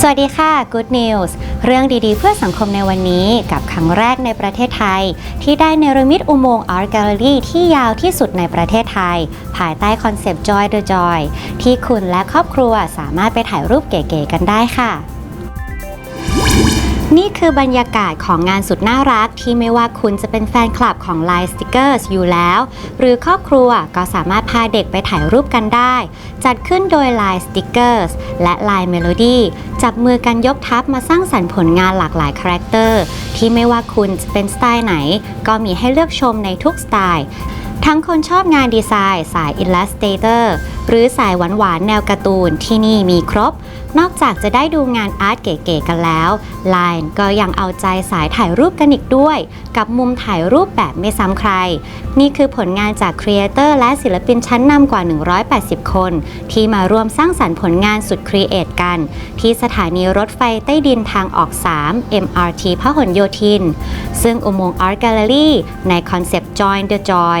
สวัสดีค่ะ Good News เรื่องดีๆ เพื่อสังคมในวันนี้กับครั้งแรกในประเทศไทย ที่ได้เนรมิตอุโมงค์อาร์ตแกลเลอรี่ที่ยาวที่สุดในประเทศไทย ภายใต้คอนเซปต์ Joy the Joy ที่คุณและครอบครัวสามารถไปถ่ายรูปเก๋ๆกันได้ค่ะ นี่คือบรรยากาศของงานสุดน่ารักที่ไม่ว่าคุณจะเป็นแฟนคลับของ Line Stickers อยู่แล้ว หรือครอบครัวก็สามารถพาเด็กไปถ่ายรูปกันได้ จัดขึ้นโดย Line Stickers และ Line Melody จับมือกันยกทัพมาสร้างสรรค์ผลงานหลากหลายคาแรคเตอร์ที่ไม่ว่าคุณจะเป็นสไตล์ไหน ก็มีให้เลือกชมในทุกสไตล์ ทั้งคนชอบงานดีไซน์สาย Illustrator หรือสายหวานๆแนวการ์ตูนที่นี่มีครบ นอกจากจะได้ดูงานอาร์ตเก๋ๆกันแล้ว Line ก็ยังเอาใจสายถ่ายรูปกันอีกด้วย กับมุมถ่ายรูปแบบไม่ซ้ำใคร นี่คือผลงานจากครีเอเตอร์และศิลปินชั้นนำกว่า 180 คน ที่มาร่วมสร้างสรรค์ผลงานสุดครีเอทกัน ที่สถานีรถไฟใต้ดินทางออก 3 MRT พหลโยธิน ซึ่งอุโมงค์ Art Gallery ในคอนเซปต์ Join the Joy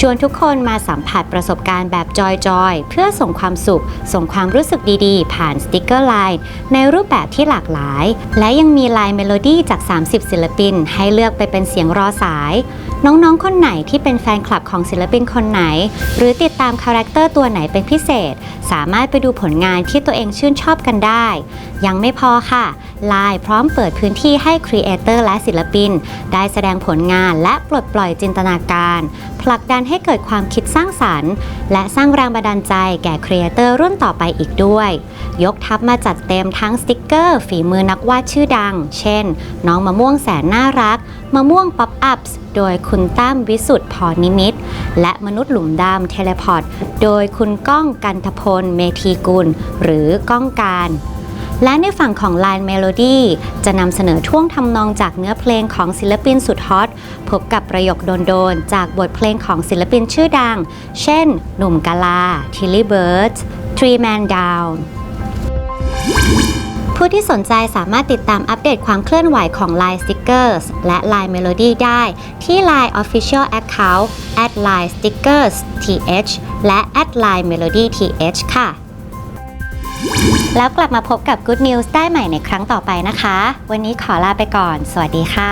ชวนทุกคนมาสัมผัสประสบการณ์แบบจอยๆ เพื่อส่งความสุข ส่งความรู้สึกดีๆ ผ่านสติกเกอร์ไลน์ในรูปแบบที่หลากหลาย และยังมีไลน์เมโลดี้จาก 30 ศิลปิน ให้เลือกไปเป็นเสียงรอสาย น้องๆ คนไหนที่เป็นแฟนคลับของศิลปินคนไหน หรือติดตามคาแรคเตอร์ตัวไหนเป็นพิเศษ สามารถไปดูผลงานที่ตัวเองชื่นชอบกันได้ ยังไม่พอค่ะไลน์พร้อมเปิดพื้นที่ให้ครีเอเตอร์และศิลปิน ได้แสดงผลงานและปลดปล่อยจินตนาการผลักดันให้เกิดความคิดสร้างสรรค์ และสร้างแรงบันดาลใจแก่ครีเอเตอร์รุ่นต่อไปอีกด้วย ยกทัพมาจัดเต็มทั้งสติกเกอร์ ฝีมือนักวาดชื่อดัง เช่น น้องมะม่วงแสนน่ารัก มะม่วงป๊อปอัพสโดยคุณตั้มวิสุทธ์พรนิมิต และมนุษย์หลุมดำเทเลพอร์ตโดยคุณก้องกันทพล เมธีกุล หรือก้องการ และในฝั่งของ Line Melody จะนำเสนอท่วงทำนองจากเนื้อเพลงของศิลปินสุดฮอต พบกับประโยคโดนๆ จากบทเพลงของศิลปินชื่อดัง เช่น หนุ่มกาลา ทิลลี่เบิร์ด Three Man Down ผู้ที่สนใจสามารถติดตามอัปเดตความเคลื่อนไหวของ Line Stickers และ Line Melody ได้ที่ Line Official Account @line stickers th และ @line melody th ค่ะ แล้วกลับมาพบกับ Good News ได้ใหม่ในครั้งต่อไปนะคะ วันนี้ขอลาไปก่อน สวัสดีค่ะ